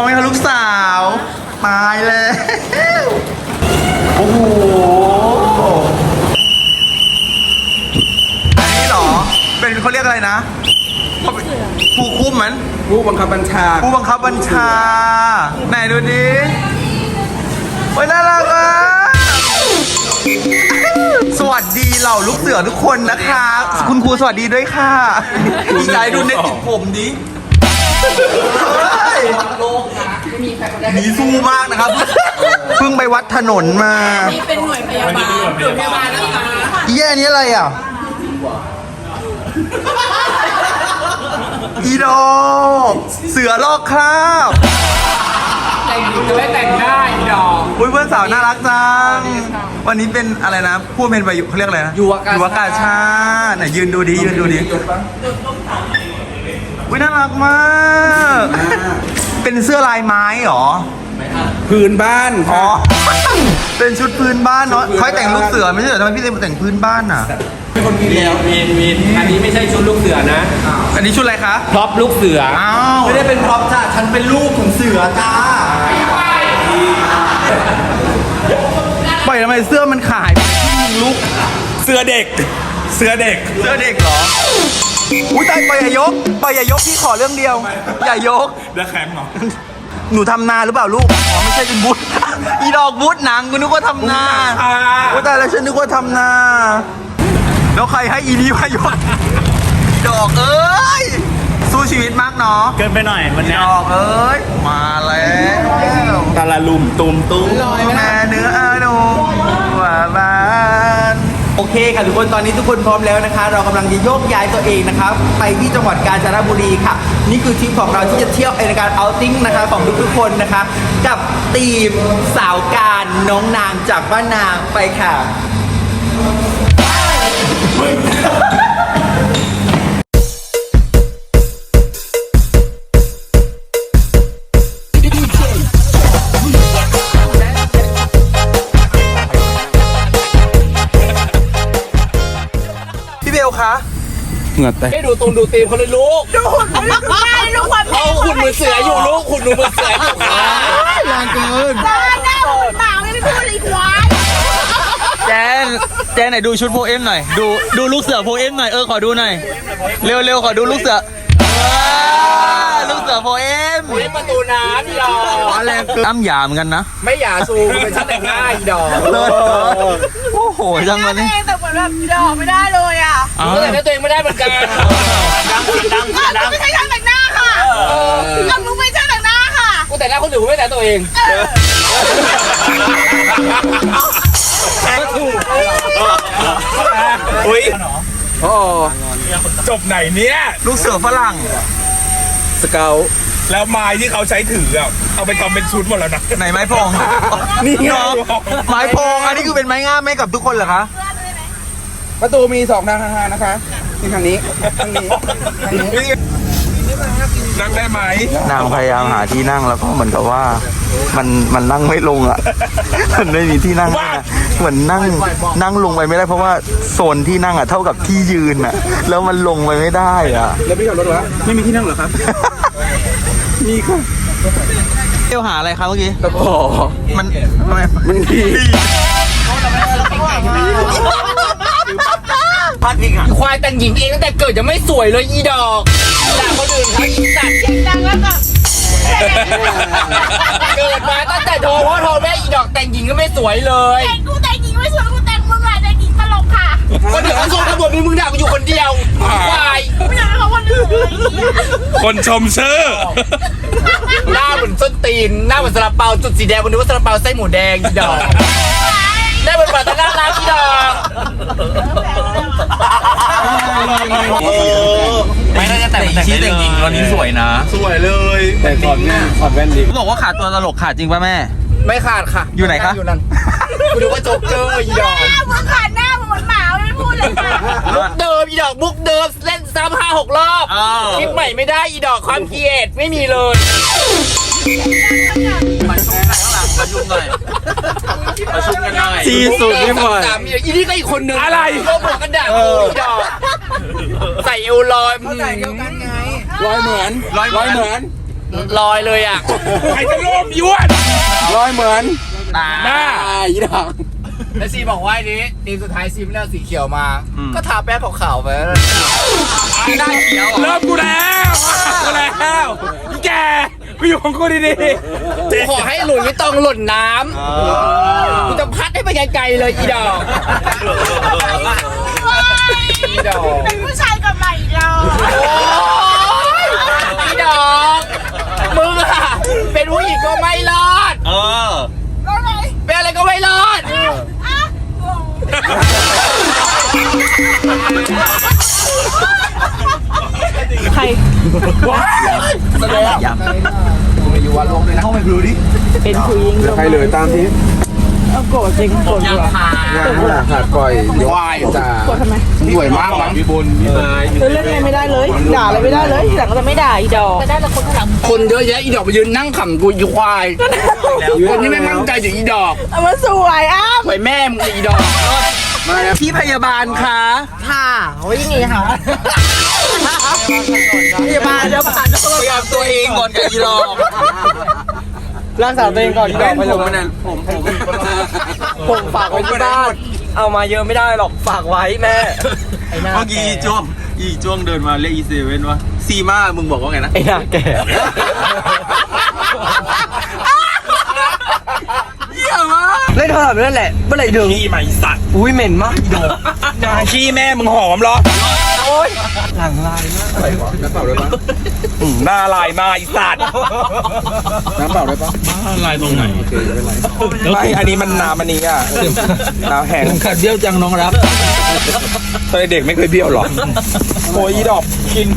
องไหมคะลูกสาว ตายแล้ว โอ้โห อันนี้เหรอ เป็นเขาเรียกอะไรนะเขาเป็นผู้คุมมัน ผู้บังคับบัญชา ผู้บังคับบัญชา ไหนดูดิโอ้ยน่ารักอะ สวัสดีเหล่าลูกเสือทุกคนนะคะ คุณครูสวัสดีด้วยค่ะดีใจดูเน็ตติดผมดิ เฮ้ยหนีสู้มากนะครับ เพิ่งไปวัดถนนมานี่เป็นหน่วยพยาบาลหน่วยพยาบาลนะคะอีแย่นี้อะไรอะ อีดอกเสือลอกคราบแต่งหญิงจะไม่แต่งได้อีดอกอุ้ยเพื่อนสาวน่ารักจัง วันนี้เป็นอะไรนะ พูดเป็นประโยคเขาเรียกอะไรนะยุวกาชาติยุวกาชาติไหนยืนดูดิยืนดูดิอุ้ยน่ารักมาก เป็นเสื้อลายไม้เหรอ พื้นบ้านอ๋อ ค่ะ เป็นชุดพื้นบ้านเนาะชุดพื้น ค่อยแต่งลูกเสือไม่ใช่เหรอทำไมพี่เต็มแต่งพื้นบ้านอะ เป็นคนมีแล้วมีนมีนอันนี้ไม่ใช่ชุดลูกเสือนะอันนี้ชุดอะไรคะ พร็อพลูกเสือ อ้าว ไม่ได้เป็นพร็อพจ้าฉันเป็นลูกของเสือจ้าปล่อยทำไมเสื้อมันขายลุกเสือเด็ก เสือเด็ก เสื้อเด็กเหรอ อุ้ยตายปล่อยอย่ายกปล่อยอย่ายกพี่ขอเรื่องเดียว อย่ายก เดือแข็งเหรอหนูทำนาหรือเปล่าลูก อ๋อไม่ใช่เป็นบุตร อีดอกบุตรหนังกูนึกว่าทำนาโอ้ตายแล้วฉันนึกว่าทำนา แล้วใครให้อีนี่พายกอีดอกเอ้ย สู้ชีวิตมากเนาะเกินไปหน่อยวันอีนี้ดอกเอ้ย มาแล้วตาละลุมตุมตุ้มแม่เนื้ออาหนูว่าบ้าน โอเคค่ะทุกคนตอนนี้ทุกคนพร้อมแล้วนะคะ เรากำลังจะโยกย้ายตัวเองนะครับไปที่จังหวัดกาญจนบุรีค่ะ นี่คือทริปของเราที่จะเที่ยวในการเอาติ้งนะคะของทุกๆคนนะคะ กับทีมสาวการน้องนางจากบ้านนางไปค่ะ เหงื่อแตกให้ดูตรงดูตีมเขาเลยลูกดูหุ่นไม่ได้ดูความเอาคุณมือเสืออยู่ลูกคุณดูมือเสืออยู่ค่ะแรงเกินได้หน้าหุ่นหมาไม่ได้พูดเลยควายแจนแจนไหนดูชุดโพเอ็มหน่อย ดูดูลูกเสือโพเอ็มหน่อย เออขอดูหน่อย เร็วเร็วขอดูลูกเสือ ว้าวลูกเสือโพเอ็มนี่ประตูน้ำพี่ดอกแรงเกินอ้ำหยามกันนะไม่อย่าซูมเป็นชั้นแต่งหน้าอีดอกเลิศโอ้โหจังเลยเอนี่งแต่เหมือนแบบดอกไม่ได้เลยอะอ้าวก็แต่งหน้าตัวเองไม่ได้เหมือนกันดังดังอะดัลูงกไม่ใช่ช่างแต่งหน้าค่ะอะลูกไม่ใช่ช่างแต่งหน้าค่ะกูแต่งหน้าคนอื่นกูไม่แต่งตัวเองอุ้ย พ่อจบไหนเนี่ยลูกเสือฝรั่ง สเกลแล้วไม้ที่เขาใช้ถืออะเอาไปทำเป็นชุดหมดแล้วนะไหนไม้พองนี่ไงเนาะไม้พองอันนี้คือเป็นไม้งามให้กับทุกคนเหรอคะประตูมีสองทางทางนะคะนี่ทางนี้ทางนี้ทางนี้ นั่งได้ไหมนางพยายามหาที่นั่งแล้วก็เหมือนกับว่ามันมันนั่งไม่ลงอะ มันไม่มีที่นั่งให้นะเหมือนนั่งนั่งลงไปไม่ได้เพราะว่าโซนที่นั่งอะเท่ากับที่ยืนอะ แล้วมันลงไปไม่ได้อะ แล้วพี่ขับรถวะไม่มีที่นั่งเหรอครับ มีค่ะเที่ยวหาอะไรครับเมื่อกี้ตะขอมันทำไมมันดี พัดอีกอะควายแต่งหญิงเองตั้งแต่เกิดยังไม่สวยเลยอีดอกด่าคนอื่นเขาอีสัตว์ดังแล้วก็เกิดมาตั้งแต่โทรพ่อโทรแม่อีดอกแต่งหญิงก็ไม่สวยเลยแต่งกูแต่งหญิงไม่สวยกูแต่งมึงอะแต่งหญิงตลกค่ะคนอื่นเขาชมตำรวจมีมึงด่ากูอยู่คนเดียวควายไม่อยากให้เขาคนอื่นเลยคนชมชื่อหน้าเหมือนส้นตีนหน้าเหมือนซาลาเปาจุดสีแดงวันนี้ว่าซาลาเปาไส้หมูแดงอีดอก หน้าเหมือนปลาตะน่ารักอีดอกไม่น่าจะแต่งแต่งแต่งหญิงวันนี้สวยนะ สวยเลยแต่ก่อนแม่ถอดแว่นดีเขาบอกว่าขาดตัวตลกขาดจริงป่ะแม่ ไม่ขาดค่ะ อยู่ไหนคะอยู่นั่นกูดูว่าโจ๊กเกอร์อีดอกหน้ามึงขาดหน้ามึงเหมือนหมาไม่ได้พูดเลยค่ะมุกเดิมอีดอกมุกเดิมเล่นซ้ำห้าหกรอบอ้าวคลิปใหม่ไม่ได้อีดอกความเกลียดไม่มีเลยประชุมหน่อย ประชุมกันหน่อยซีสุดพี่บอย สามอีอีนี่ก็อีกคนนึงอะไรก็บอกกันด่ากูอีดอกใส่เอวลอยใส่เดียวกันไงร้อยเหมือนร้อยเหมือนเหมือน ลอยเลยอะใครจะโลมยวดลอยเหมือนตาหน้าอีดอกแล้วซีบอกว่าอันนี้ทีมสุดท้ายซีไม่ได้เอาสีเขียวมา ก็ทาแป้งขาวๆไปแล้วหน้าเขียว เริ่มกูแล้วกูแล้วอีแก กูอยู่ของกูดีกูขอให้หลุยไม่ต้องหล่นน้ำกูจะพัดให้ไปไกลๆเลยอีดอกอีดอกเป็นผู้ชายกับใหม่เราโอ๊ยอีดอกมึงอะเป็นผู้หญิงก็ไม่ ๆใครเหลือตามที่ยังขาขาดก่อยยกจ่าสวยมากมั้งพี่บุญพี่ไม้เล่นอะไรไม่ได้เลย ด่าอะไรไม่ได้เลยทีหลังก็จะไม่ด่าอีดอกคนเยอะแยะอีดอกไปยืนนั่งขำกูอีควายคนที่ไม่มั่นใจถึงอีดอกเอามาสวยอ้ามสวยแม่มึงอีดอกมาแล้วพี่พยาบาลคะค่ะโอ้ยนี่ค่ะ พยาบาลพยาบาลพยายามตัวเองก่อนกับอีหลอกรักษาตัวเองก่อนอีดเล่อกนไปผเลมมันยน่ะผมผมผมฝากไว้ที่บ้านเอามาเยอะไม่ได้หรอกฝากไว้แม่เมื่อกี้อีจ้วงอีจ้วงเดินมาเรียกอีเซเว่นว่าซีมามึงบอกว่าไงนะไอ้หน้าแก่เยี่ยมมากเล่นโทรศัพท์นั่นแหละเมื่อไหร่ถึงขี้ใหม่สัตว์อุ้ยเหม็นมากอีดอกนาขี้แม่มึงหอมเหรอโอ้ ยหลังลายมากน้ำเปล่าได้ปะอืมหน้าลายมาอีสัตว์น้ำเปล่าได้ปะลายตรงไหนไม่อันนี้มันน้ำอันนี้อะน้ำแห้งขัดเบี้ยวจังน้องรับตอนเด็กไม่เคยเบี้ยวหรอโอ้ยอีดอกกิน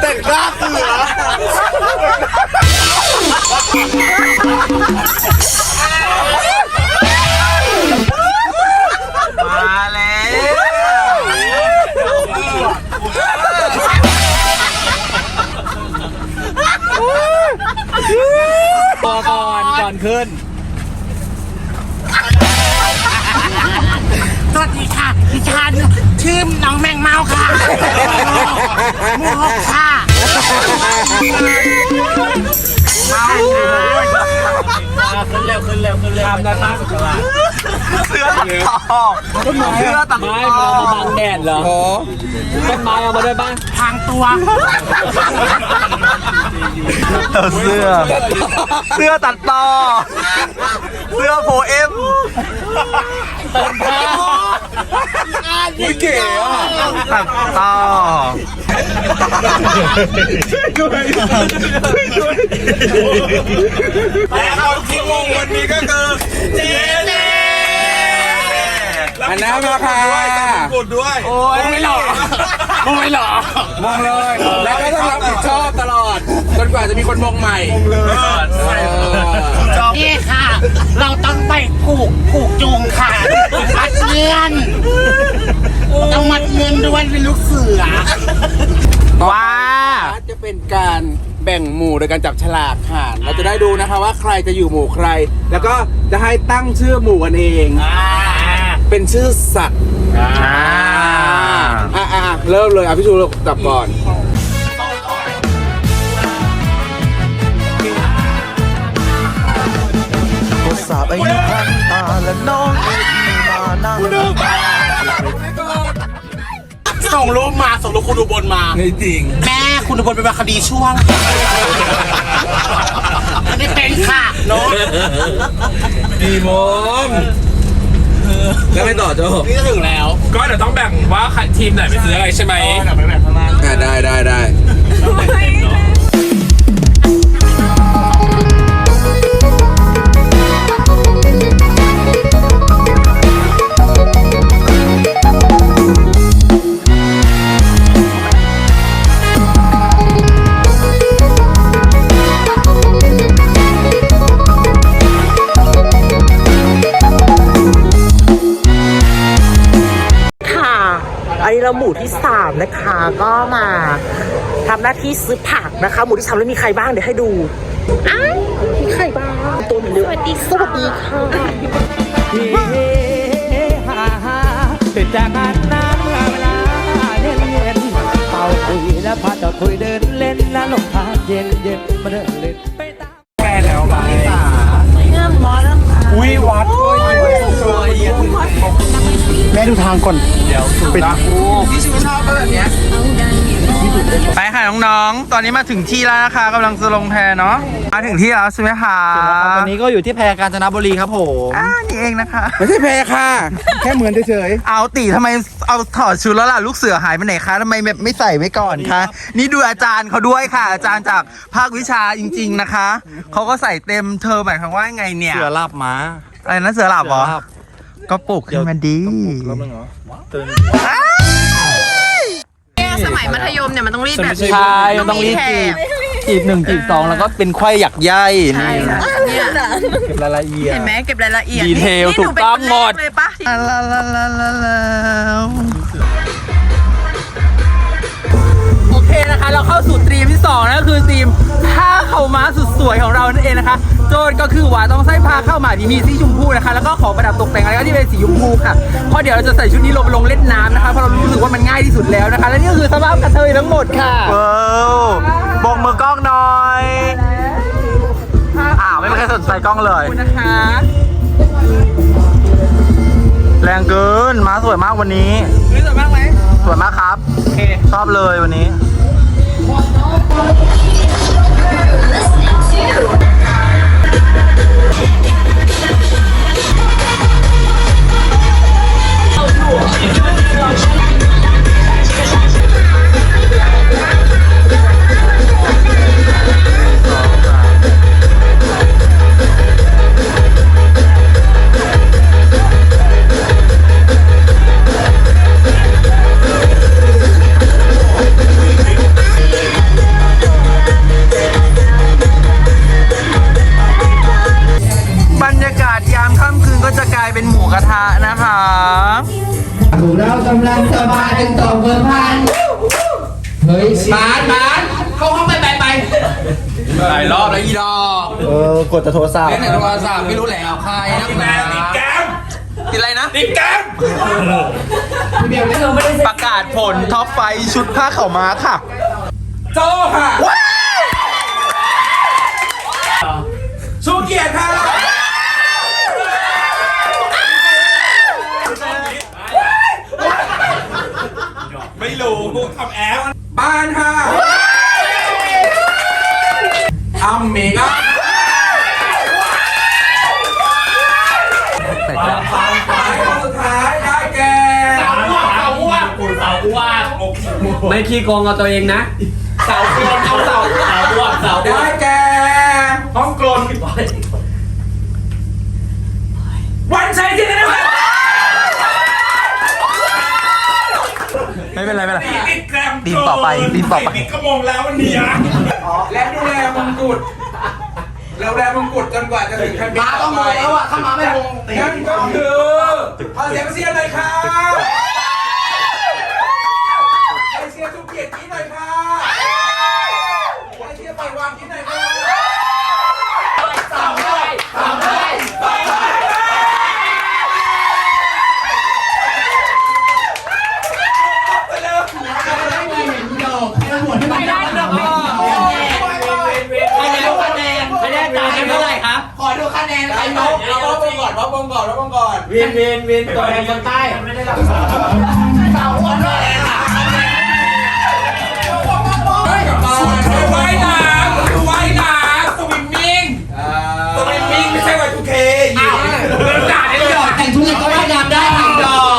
แต่งกล้าเสือ ขึ้น สวัสดีค่ะ ดิฉันชื่อน้องแมงเมาค่ะหมูหกค่ะ ขึ้นเร็วขึ้นเร็วขึ้นเร็วทำได้มากสุดละเสื้อตัดต่อเสื้อตัดต่อไม่มามาบังแดดเหรอโอ้ต้นไม้เอามาด้วยบ้างทางตัวเสื้อ เสื้อตัดต่อ เสื้อโฟเอ็ม ไม่เก๋อะตัดต่อและคนที่งงวันนี้ก็คือเจเจอันนั้นมาค่ะกดด้วย โอ้ยไม่หลอกมองไม่หลอกมองเลย แล้วก็ต้องรับผิดชอบตลอดจ นกว่าจะมีคนมองใหม่มองเลยนี่ค่ะ เราต้องไปผูกผูกจูงค่ะมัดเงินต้องมัดเงินด้วยเป็นลูกเสือว่าจะเป็นการแบ่งหมู่โดยการจับฉลากค่ะ เราจะได้ดูนะคะว่าใครจะอยู่หมู่ใคร แล้วก็จะให้ตั้งชื่อหมู่กันเอง เป็นชื่อสัตว์อ่าอ่าเริ่มเลยอะพี่ชูจับก่อนสาบอายุพันตาและน้องเอ็ดไม่มานั่งส่งรูปมาส่งรูปคุณอุบลมาไม่จริง แม่คุณอุบลเป็นคดีช่วงอันนี้เป็นค่ะเนาะกี่โมงแล้วไม่ต่อโจนี่ก็ถึงแล้ว ก็เดี๋ยวต้องแบ่งว่าทีมไหนไปซื้ออะไรใช่ไหมอ่าได้ได้ได้ เราหมู่ที่สามนะคะ ก็มาทำหน้าที่ซื้อผักนะคะ หมู่ที่สามแล้วมีใครบ้างเดี๋ยวให้ดูอ้ามีใครบ้างตัวนึ่งสวัสดีสวัสดีค่ะติดจากการน้ำเมื่เวลาเย็นเย็นเป่าคุยแล้วพาจะคุยเดินเล่นแล้วลงทางเย็นเย็นมาเดินเล่นไปตามแฟนแล้วไปเงื่อนมอสอุ้ยวัดสวยแม่ดูทางก่อน เดี๋ยวสุดละ ชื่อชอบก็แบบเนี้ยไปค่ะน้องๆ ตอนนี้มาถึงที่แล้วนะคะกำลังจะลงแพเนาะ มาถึงที่แล้วใช่ไหมคะตอนนี้ก็อยู่ที่แพรกาญจนบุรีครับผมอ่านี่เองนะคะ ไม่ใช่แพรค่ะ แค่เหมือนเฉยเอาตีทำไมเอาถอดชุดแล้วล่ะลูกเสือหายไปไหนคะทำไมแบบไม่ใส่ไว้ก่อนคะ นี่ดูอาจารย์เขาด้วยค่ะ อาจารย์จากภาควิชาจริง ๆนะคะ เขาก็ใส่เต็มเธอหมายความว่าไงเนี่ย เสือลาบม้าอะไรนะเสือหลับเหรอเสือหลับก็ปลุกขึ้นมาดี สมัยมัธยมเนี่ยมันต้องรีดแบบนี้ใช่มันต้องรีดแถจีบจีบหนึ่งจีบสองแล้วก็เป็นไขว้หยักใยใช่นี่ค่ะเนี่ยเก็บรายละเอียด เห็นไหมเก็บรายละเอียดดีเทลนี่ถูกต้องหมดนี่นูเป็นคนแรเลยปะที่ ลาลาลาลาลา เคนะคะเราเข้าสู่ธีมที่2นั่นก็คือธีมผ้าเข้าวม้าสุดสวยของเรานั่นเองนะคะ โจทย์ก็คือว่าต้องใส่ผ้าเข้าวหมาที่มีสีชมพูนะคะ แล้วก็ของประดับตกแต่งอะไรก็ที่เป็นสีชมพูค่ะเพราะเดี๋ยวเราจะใส่ชุดนี้ลงไปลงเล่นน้ำนะคะเพราะเรารู้สึกว่ามันง่ายที่สุดแล้วนะคะ และนี่ก็คือสภาพกระเทยทั้งหมดค่ะว้าวบงมือกล้องหน่อยอ้าวไม่มีใครสนใจกล้องเลยนะคะ แรงเกินม้าสวยมากวันนี้สวยมากไหมสวยมากครับโอเคชอบเลยวันนี้ Thank you. แต่โทรศัพท์เล่นในโทรศัพท์ไม่รู้แหละเอาใครนักหนาติดแกมติดอะไรนะติดแกมประกาศผลท็อปไฟว์ชุดผ้าขาวม้าค่ะโซ่ค่ะชูเกียรติค่ะไม่รู้ทำแอปบ้านค่ะอัมเมกา ไม่ขี้โกงเอาตัวเองนะ เสาโกนเอาเสาเสาด้วเสาด้วได้แก่ห้องกลนวันชัยที่ไหนวะไม่เป็นไรไม่เป็นไร ติดแกรมทีมต่อไปทีมต่อไป ติดกระมงแล้ววันนี้อะและดูแลมงกุฎแล้วแลมงกุฎจนกว่าจะถึงขั้นมาต้องมงแล้วอะถ้ามาไม่มงนั่นก็คือขอเสียงเสียงเลยค่ะใกเกียรตินี้หน่อยค่ะให้เชียร์ปล่อยวางกินหน่อยค่ะไม่ได้ตายกันเท่าไหร่ครับขอดูคะแนนใครนกเอาว่าบงก่อนว่าบงก่อนว่าบงก่อนเวียนเวียนเวียนตัวแทนคนใต้ไม่ได้รับ คือว่ายน้ำคือว่ายน้ำสวิมมิ่งสวิมมิ่งไม่ใช่วันทุกเคยิงเดินด่าได้เลยแต่งชุดอะไรก็ว่ายน้ำได้ทำดอก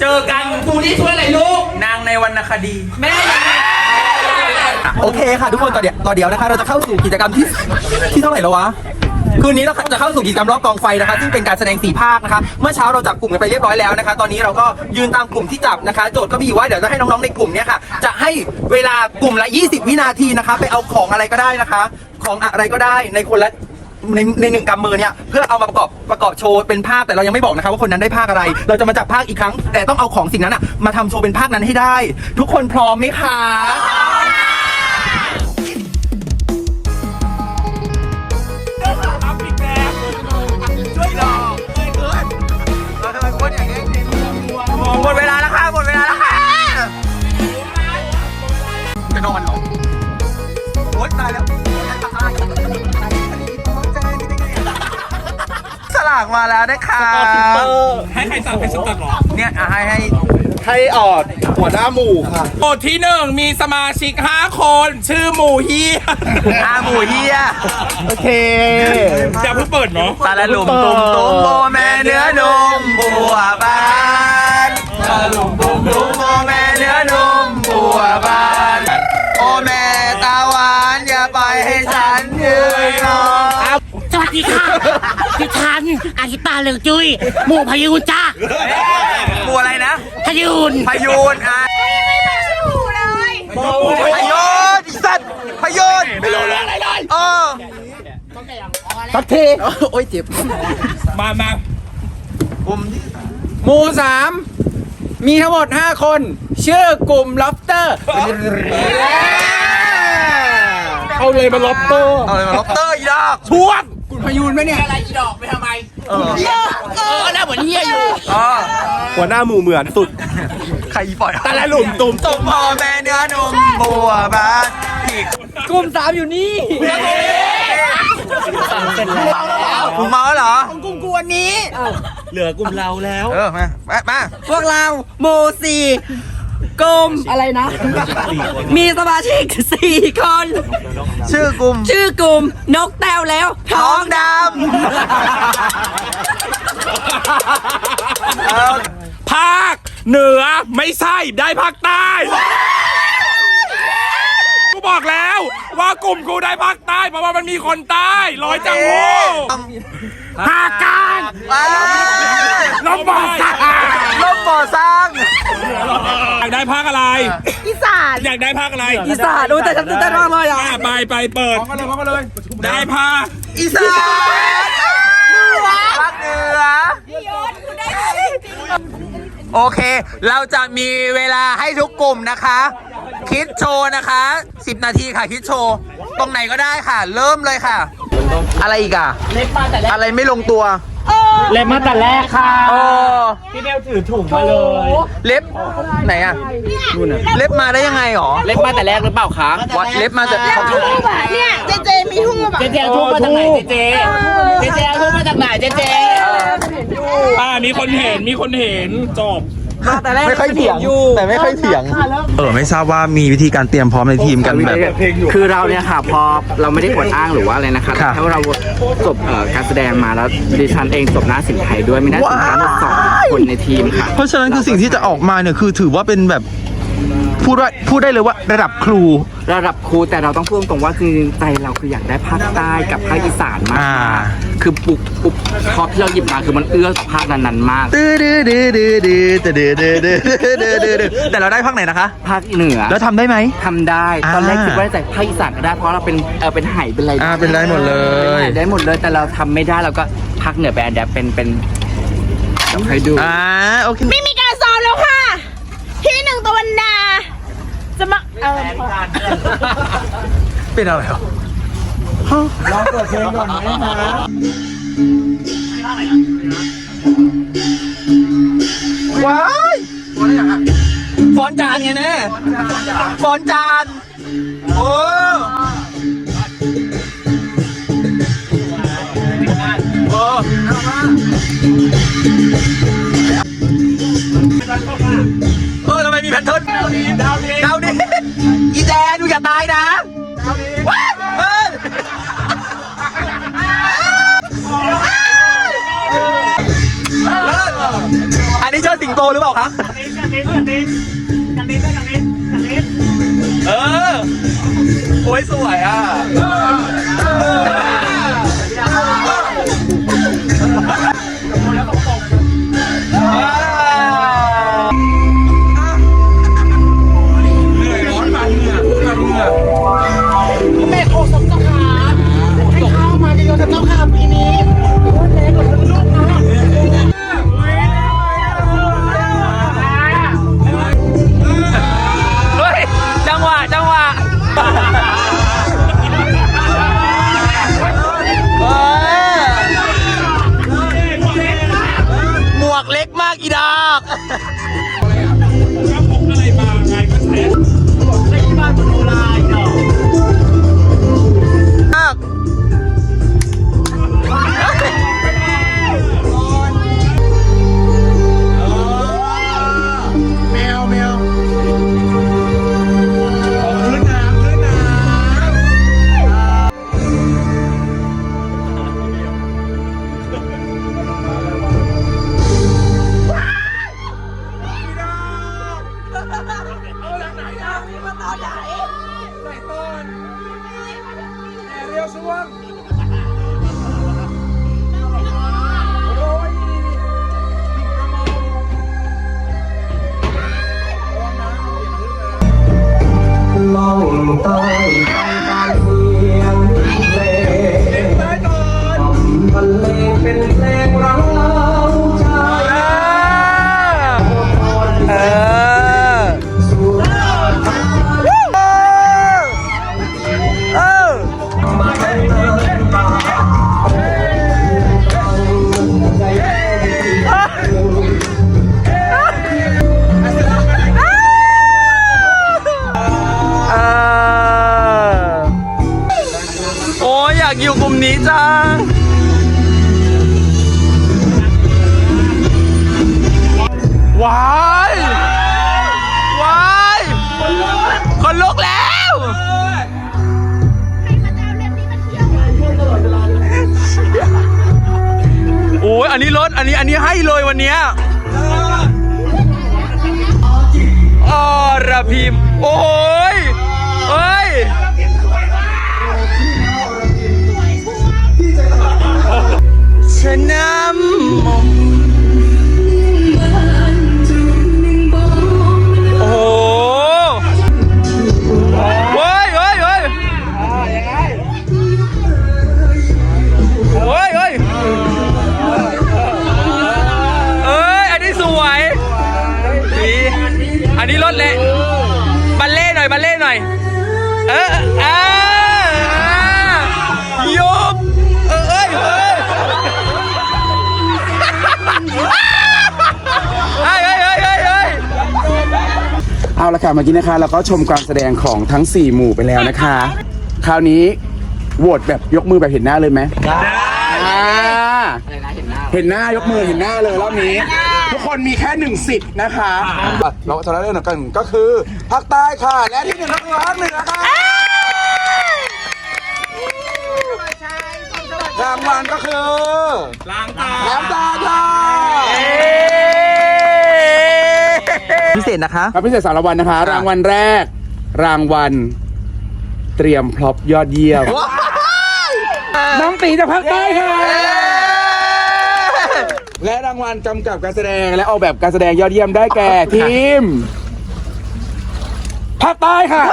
เจอกันกูนี่ช่วยอะไรลูก นางในวรรณคดี แม่ โอเคค่ะทุกคนต่อเดี๋ยวต่อเดี๋ยวนะคะ เราจะเข้าสู่กิจกรรมที่ที่เท่าไหร่แล้ววะ คืนนี้เราจะเข้าสู่กิจกรรมรอบกองไฟนะคะ ซึ่งเป็นการแสดงสี่ภาคนะคะ เมื่อเช้าเราจับกลุ่มกันไปเรียบร้อยแล้วนะคะ ตอนนี้เราก็ยืนตามกลุ่มที่จับนะคะ โจทย์ก็มีอยู่ว่าเดี๋ยวจะให้น้องๆในกลุ่มเนี้ยค่ะ จะให้เวลากลุ่มละ 20 วินาทีนะคะ ไปเอาของอะไรก็ได้นะคะ ของอะไรก็ได้ในคนละในในหนึ่งกำมือเนี่ยเพื่อเอามาประกอบประกอบโชว์เป็นภาคแต่เรายังไม่บอกนะคะว่าคนนั้นได้ภาคอะไร เราจะมาจับภาคอีกครั้ง แต่ต้องเอาของสิ่งนั้นอะมาทำโชว์เป็นภาคนั้นให้ได้ ทุกคนพร้อมไหมคะ นอนหรอโอ๊ตายแล้วสลากมาแล้วนะคะให้ใครสั่งเป็นสตัดหรอ เนี่ยให้ให้ให้ออดหัวหน้าหมู่ค่ะบทที่หนึ่งมีสมาชิกห้าคน ชื่อหมู่เฮียอาหมู่เฮียโอเคจะเพิ่งเปิดเนาะตาละหลุมตุ่มตุ่มโมแม่เนื้อนมบัวบานตาลุมตุ่มตุ่มโมแม่เนื้อ เหลืองจุ้ยหมู่พยูนจ้าบัวอะไรนะพยูนพยูนอะพยูนอีสัตว์พยูนไม่รู้เรื่องอะไรเลยเออสักทีโอ้ยเจ็บ มามาผมหมู่สามมีทั้งหมด 5 คน ชื่อกลุ่มล็อบสเตอร์เอาเลยมาล็อบเตอร์เอาเลยมาล็อบเตอร์อีดอกช่วงคุณพยูนไหมเนี่ยอะไรอีดอกไปทำไม เออเออน่าเหมือนเฮียอยู่อ๋อหัวหน้าหมู่เหมือนสุด ใครอีปล่อยแตาละหลุมตุ่มตุ่มพ่อแม่เนื้อนมบัวบานอีกกลุ่มสามอยู่นี่มึงเมาแล้วเหรอกลุ่มกวนนี้ เหลือกลุ่มเราแล้ว เออ มา มามาพวกเราโมสี่ กลุ่มอะไรนะ มีสมาชิกสี่คน ชื่อกลุ่มชื่อกลุ่มนกแต้วแล้ว ท้องดำเอาภาคเหนือไม่ใช่ได้ภาคใต้ กูบอกแล้ว ว่ากลุ่มกูได้ภาคใต้ เพราะว่ามันมีคนใต้ร้อยจังหวัดภาคกลางไปน้องบอกสลบบ่อสร้างอยากได้ภาคอะไร อีสาน อยากได้ภาคอะไร อีสานดูแต่ฉันตื่นเต้นมากเลยอะอะไปไปเปิดได้ภาคอีสานภาคเหนือ โอเค เราจะมีเวลาให้ทุกกลุ่มนะคะ คิดโชว์นะคะ 10 นาทีค่ะคิดโชว์ ตรงไหนก็ได้ค่ะ เริ่มเลยค่ะ อะไรอีกอะอะไรไม่ลงตัว เล็บมาแต่แรกค่ะโอ้พี่เบลถือถุงมาเลย เล็บไหนอะเล็บมาได้ยังไงหรอ เล็บมาแต่แรกหรือเปล่าคะวัดเล็บมาจากเนี่ยเจเจมีทุ่งแบบเจเจเอาทุกมาจากไหนเจเจเจเจเอาทุกมาจากไหนเจเจอ่ามีคนเห็นมีคนเห็นจบ ไม่ค่อยเถียงแต่ไม่ค่อยเถียง เออไม่ทราบว่ามีวิธีการเตรียมพร้อมในทีมกันแบบ คือเราเนี่ยค่ะพอเราไม่ได้กดอ้างหรือว่าอะไรนะคะค่ะถ้าเราจบเอ่อการแสดงมาแล้วดิฉันเองจบหน้าสินไทยด้วยมีหน้าสินค้าทั้งสองคนในทีมค่ะเพราะฉะนั้นคือสิ่งที่จะออกมาเนี่ยคือถือว่าเป็นแบบ พูดว่าพูดได้เลยว่าระดับครู ระดับครูแต่เราต้องพูดตรงว่าคือใจเราคืออยากได้ภาคใต้กับภาคอีสานมากคือปุบปุบพอที่เราหยิบมาคือมันเอื้อต่อภาคนั้นๆมาก ตื้อดื้ดือดื้ดือตื้ดือดื้ดือดื้ดือดแต่เราได้ภาคไหนนะคะ ภาคเหนือ แล้วทำได้ไหม ทำได้ตอนแรกคิดว่าจะภาคอีสานก็ได้เพราะเราเป็นเออเป็นไหเป็นอะไรเป็นได้หมดเลยได้หมดเลยแต่เราทำไม่ได้เราก็ภาคเหนือแบอันเดีเป็นเป็นเดี๋ใครดู อ่าโอเค ไม่มีการสอมแล้วค่ะ ที่หนึ่งตัวันนา จะมาเออเป็นอะไรเหรอลองเปิดเพลงก่อนไหมคะว้ายฟอนจานไงแน่ฟอนจานโอ้โอ้เออทำไม มีแพทเทิร์นดาวนี้ดาวนี้ดาวนี้อีแดนดูอย่าตายนะว้ายเอ้อันนี้เชิดสิงโตหรือเปล่าคะเออโอ้ยสวยอะ มื่อกี้นะคะเราก็ชมการแสดงของทั้ง 4 หมู่ไปแล้วนะคะ คราวนี้โหวตแบบยกมือแบบเห็นหน้าเลยไหมได้เห็นหน้ายกมือเห็นหน้าเลยรอบนี้ ทุกคนมีแค่หนึ่งสิทธิ์นะคะเราจะเริ่มกันก็คือภาคใต้ค่ะ และที่หนึ่งก็คือภาคเหนือค่ะรางวัลก็คือล้างตาล้างตาค่ะ ษนะคะครับพิเศษสามรางวัลนะคะรางวัลแรก รางวัล เตรียมพร็อพยอดเยี่ยมน้องตีจากภาคใต้ค่ะ และรางวัลกำกับการแสดงและออกแบบการแสดงยอดเยี่ยมได้แก่ทีมภาคใต้ค่ะ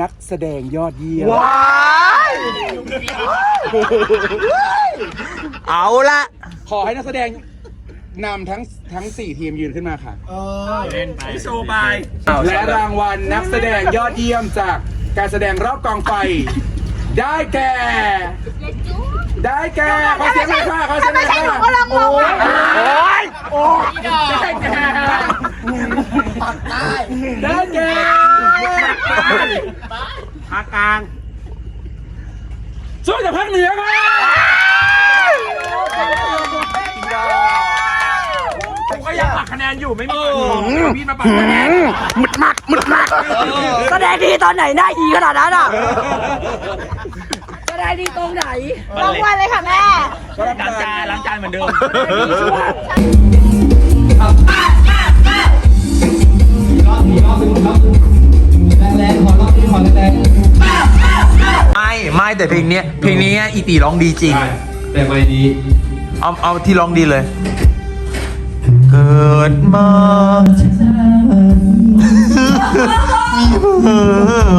นักแสดงยอดเยี่ยม เอาละขอให้นักแสดง นำทั้งทั้ง 4 ทีมยืนขึ้นมาค่ะโชว์บาย และรางวัลนักแสดงยอดเยี่ยมจากการแสดงรอบกองไฟ ได้แก่ ได้แก่ขอเสียงหน่อยค่ะขอเสียงหน่อยค่ะโอ้ยโอ้ยได้แก่ได้แก่ภาคกลางสู้จากภาคเหนือค่ะผมก็ยังปัก คะแนนอยู่ไม่มีพี่มาปักคะแนนแสดงดีตอนไหนหน้าอีขนาดนั้นอะแสดงดีตรงไหนรางวัลเลยค่ะแม่ล้างจานล้างจานเหมือนเดิม ไม่ไม่แต่เพลงเนี้ยเพลงนี้อีตีร้องดีจริง แต่ไม่ดี เอาเอาที่ร้องดีเลย เกิดมามีเพิ่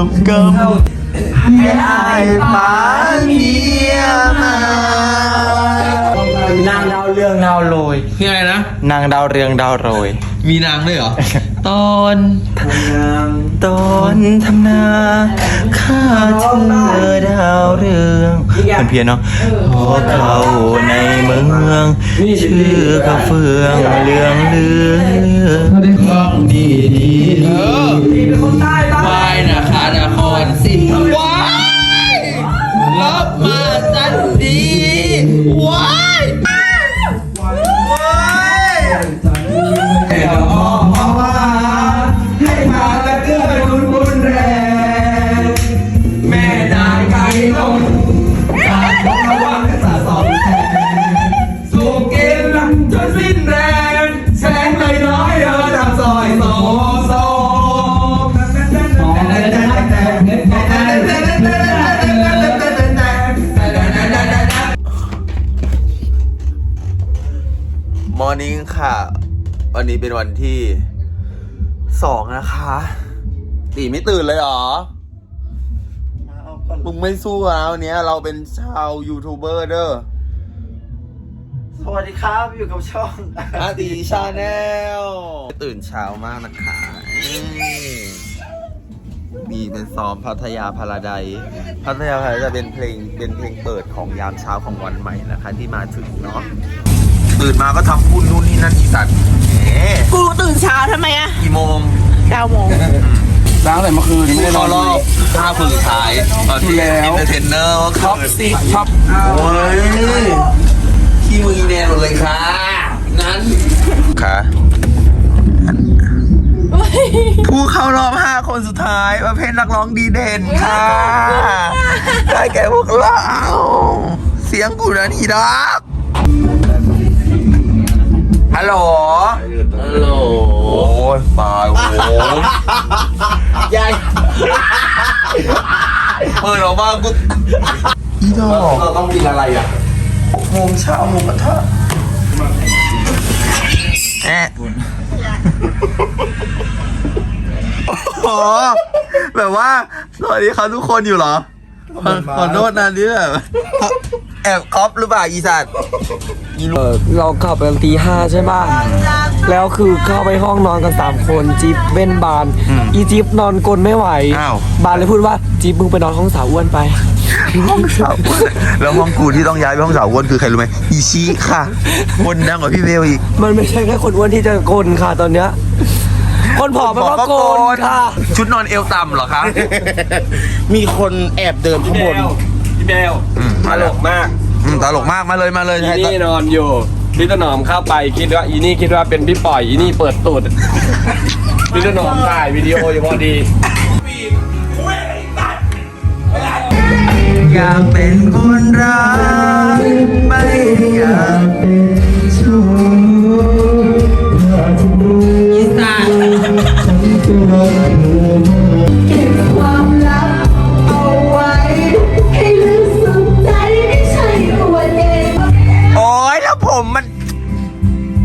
มกำให้อายปานเมียมานางดาวเรื่องดาวโรยคืออะไรนะ นางดาวเรืองดาวโรย มีนางด้วยเหรอ ตอนทำนาตอนทำนาข้าเธอดาวเรืองมันเพี้ยนเนาะพอเข้าในเมืองชื่อกระเฟืองเรืองเลืองดีดีดีวายนะคานครสิวายรับมาจันดีวาย มอร์นิ่งค่ะ วันนี้เป็นวันที่สองนะคะตีไม่ตื่นเลยเหรอ มึงไม่สู้แล้ววันเนี้ยเราเป็นชาวยูทูบเบอร์เด้อ สวัสดีครับ อยู่กับช่องอาตีชาแนลตื่นเช้ามากนะคะนี่ มีเป็นซ้อมพัทยาพาราไดซ์พัทยาพาราไดซ์จะเป็นเพลงเป็นเพลงเปิดของยามเช้าของวันใหม่นะคะที่มาถึงเนาะตื่นมาก็ทำบุญนู่นนี่นั่นอีสัตว์แหมกูตื่นเช้าทำไมอะกี่โมงเก้าโมงล้างแต่เมื่อคืนไม่ได้นเข้าอนรอบห้าคนสุดท้ายตอนที่แล้วเอนเตอร์เทนเนอร์ท็อปซิกท็อปโอ้ยขี้มือแนนหมดเลยค่ะ นั้นค่ะผู้ เข้ารอบ5คนสุดท้ายประเภทนักร้องดีเด่นค่ะ ได้แก่พวกเรา เสียงกูนะนี่ดักฮัลโหล ฮัลโหล โอ้ยตายโอ้โหยายเปิดออกมากูอีดอกเราต้องกินอะไรอะหกโมงเช้าหมูกระทะแอะ โอ้โหแบบว่าสวัสดีครับทุกคนอยู่เหรอ ขอขอโทษนะนี่แบบแอบก๊อปหรือเปล่าอีสัตว์เราขับกันตีห้าใช่ป่ะ แล้วคือเข้าไปห้องนอนกันสามคนจิ๊บเว้นบาน อีจิ๊บนอนกลนไม่ไหว อ้าว บานเลยพูดว่าจิ๊บมึงไปนอนห้องสาวอ้วนไป ห้องสาวอ้วนแล้วห้องกูที่ต้องย้ายไปห้องสาวอ้วนคือใครรู้ไหมอีชิค่ะคนดังกว่าพี่เบลอีก มันไม่ใช่แค่คนอ้วนที่จะกลนค่ะตอนเนี้ย คนผอมมันก็กลนค่ะ ชุดนอนเอวต่ำเหรอคะ มีคนแอบเดินข้างบน พี่เบลอืมตลกมากอืมตลกมากมาเลยมาเลยอีให้นี่นอนอยู่พี่ต้นหอมเข้าไปคิดว่าอีนี่คิดว่าเป็นพี่ปล่อยอีนี่เปิดตูดพี่ต้นหอมถ่ายวิดีโออยู่พอดี อยากเป็นคนรักไม่ได้อยากเป็น เก็บความลับเอาไว้ ให้ลึกสุดใจไม่ใช่อวดเองโอ้ยแล้วผมมัน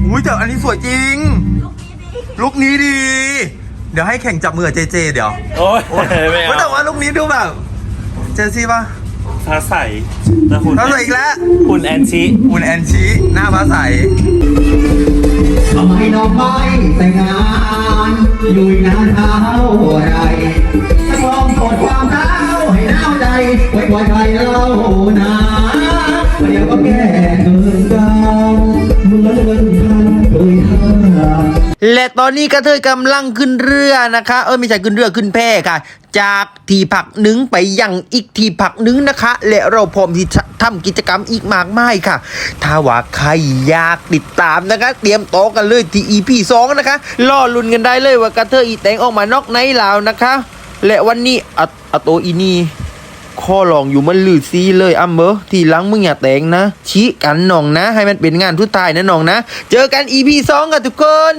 อุ้ยแต่อันนี้สวยจริง ลุกนี้ดี เดี๋ยวให้แข่งจับมือกับเจเจเดี๋ยวโอ้ยไม่เฮ้ยแต่ว่าลุกนี้ดูแบบ เจซี่ป่ะ ฟ้าใสแล้วคุณเขาสวยอีกแล้วคุณแอนชิอุ่นแอนชีหน้าฟ้าใสทำไมน้องไม่แต่งงานอยู่อีกนานเท่าไรจะลองกดความหนาวให้หนาวใจไว้กว่าใครเล่านะ เดี๋ยวก็แก้เกินกันมือนเงินพันเคยห้าและตอนนี้กระเทยกำลังขึ้นเรือนะคะ เออไม่ใช่ขึ้นเรือขึ้นแพค่ะ จากที่พักหนึ่งไปยังอีกที่พักหนึ่งนะคะ และเราพร้อมที่จะทำกิจกรรมอีกมากมายค่ะ ถ้าว่าใครอยากติดตามนะคะ เตรียมโตะกันเลยที่ EP 2 นะคะรอลุ้นกันได้เลยว่ากระเทยอีแตงออกมานอกในแลาวนะคะ และวันนี้อะอะโตอีนี่ ข้อลองอยู่มันลืดซีเลยอะเมอทีหลังมึงอย่าแต่งนะ ชี้กันน้องนะ ให้มันเป็นงานทุตายนะน้องนะ เจอกันอีพีสองกันทุกคน